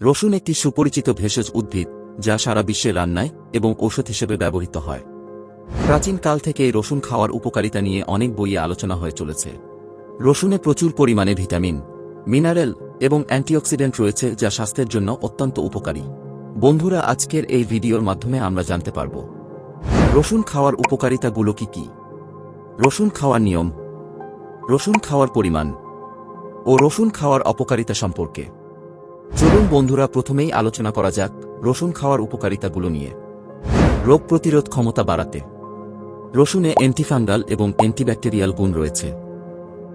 রসুন একটি সুপরিচিত ভেষজ উদ্ভিদ, যা সারা বিশ্বে রান্নায় এবং ঔষধ হিসেবে ব্যবহৃত হয়। প্রাচীনকাল থেকে রসুন খাওয়ার উপকারিতা নিয়ে অনেক বইয়ে আলোচনা হয়ে চলেছে। রসুনে প্রচুর পরিমাণে ভিটামিন, মিনারেল এবং অ্যান্টিঅক্সিডেন্ট রয়েছে, যা স্বাস্থ্যের জন্য অত্যন্ত উপকারী। বন্ধুরা, আজকের এই ভিডিওর মাধ্যমে আমরা জানতে পারব, রসুন খাওয়ার উপকারিতাগুলো কি কি? রসুন খাওয়ার নিয়ম, রসুন খাওয়ার পরিমাণ, ও রসুন খাওয়ার অপকারিতা সম্পর্কে। চলুন বন্ধুরা প্রথমেই আলোচনা করা যাক রসুন খাওয়ার উপকারিতাগুলো নিয়ে। রোগ প্রতিরোধ ক্ষমতা বাড়াতে। রসুনে অ্যান্টিফাঙ্গাল এবং অ্যান্টিব্যাকটেরিয়াল গুণ রয়েছে।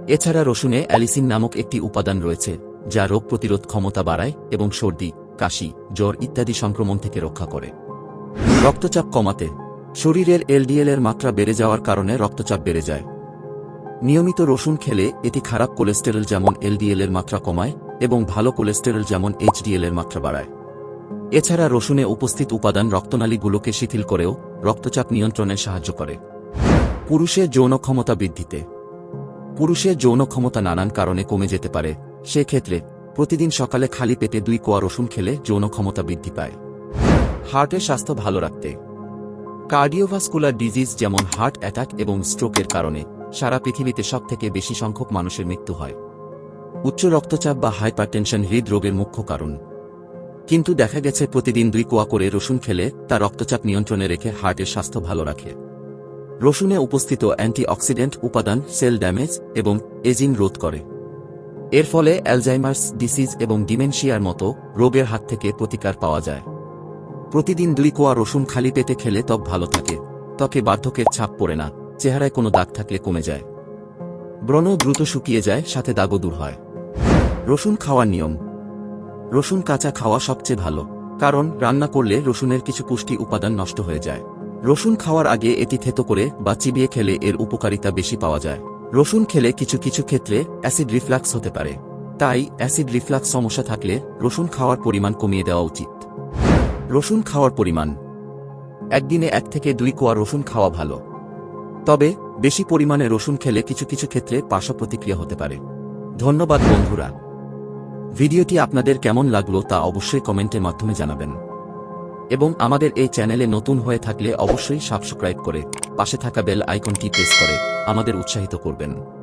এছাড়া রসুনে অ্যালিসিন নামক একটি উপাদান রয়েছে, যা রোগ প্রতিরোধ ক্ষমতা বাড়ায় এবং সর্দি, কাশি, জ্বর ইত্যাদি সংক্রমণ থেকে রক্ষা করে। রক্তচাপ কমাতে। শরীরের এলডিএল এর মাত্রা বেড়ে যাওয়ার কারণে রক্তচাপ বেড়ে যায়। নিয়মিত রসুন খেলে এটি খারাপ কোলেস্টেরল যেমন এলডিএল এর মাত্রা কমায় এবং ভালো কোলেস্টেরল যেমন এইচডিএল এর মাত্রা বাড়ায়। এছাড়া রসুনে উপস্থিত উপাদান রক্তনালীগুলোকে শিথিল করেও রক্তচাপ নিয়ন্ত্রণে সাহায্য করে। পুরুষের যৌন ক্ষমতা বৃদ্ধিতে। পুরুষের যৌন ক্ষমতা নানান কারণে কমে যেতে পারে, সেক্ষেত্রে প্রতিদিন সকালে খালি পেটে দুই কোয়া রসুন খেলে যৌন ক্ষমতা বৃদ্ধি পায়। হার্টের স্বাস্থ্য ভালো রাখতে। কার্ডিওভাস্কুলার ডিজিজ যেমন হার্ট অ্যাটাক এবং স্ট্রোকের কারণে সারা পৃথিবীতে সবথেকে বেশি সংখ্যক মানুষের মৃত্যু হয়। উচ্চ রক্তচাপ বা হাইপারটেনশন হৃদরোগের মুখ্য কারণ। কিন্তু দেখা গেছে প্রতিদিন দুই কোয়া করে রসুন খেলে তা রক্তচাপ নিয়ন্ত্রণে রেখে হার্টের স্বাস্থ্য ভালো রাখে। রসুনে উপস্থিত অ্যান্টিঅক্সিডেন্ট উপাদান সেল ড্যামেজ এবং এজিং রোধ করে। এর ফলে অ্যালজাইমার্স ডিসিজ এবং ডিমেনশিয়ার মতো রোগের হাত থেকে প্রতিকার পাওয়া যায়। প্রতিদিন দুই কোয়া রসুন খালি পেটে খেলে ত্বক ভালো থাকে। ত্বকে বার্ধকের ছাপ পড়ে না। চেহারায় কোনো দাগ থাকলে কমে যায়। ব্রণ দ্রুত শুকিয়ে যায়, সাথে দাগও দূর হয়। রসুন খাওয়ার নিয়ম। রসুন কাঁচা খাওয়া সবচেয়ে ভালো, কারণ রান্না করলে রসুনের কিছু পুষ্টি উপাদান নষ্ট হয়ে যায়। রসুন খাওয়ার আগে এটি থেতো করে বা চিবিয়ে খেলে এর উপকারিতা বেশি পাওয়া যায়। রসুন খেলে কিছু কিছু ক্ষেত্রে অ্যাসিড রিফ্লাক্স হতে পারে। তাই অ্যাসিড রিফ্লাক্স সমস্যা থাকলে রসুন খাওয়ার পরিমাণ কমিয়ে দেওয়া উচিত। রসুন খাওয়ার পরিমাণ। একদিনে এক থেকে দুই কোয়া রসুন খাওয়া ভালো। তবে বেশি পরিমাণে রসুন খেলে কিছু কিছু ক্ষেত্রে পার্শ্ব প্রতিক্রিয়া হতে পারে। ধন্যবাদ, বন্ধুরা। ভিডিওটি আপনাদের কেমন লাগল তা অবশ্যই কমেন্টের মাধ্যমে জানাবেন। এবং আমাদের এই চ্যানেলে নতুন হয়ে থাকলে অবশ্যই সাবস্ক্রাইব করে পাশে থাকা বেল আইকনটি প্রেস করে আমাদের উৎসাহিত করবেন।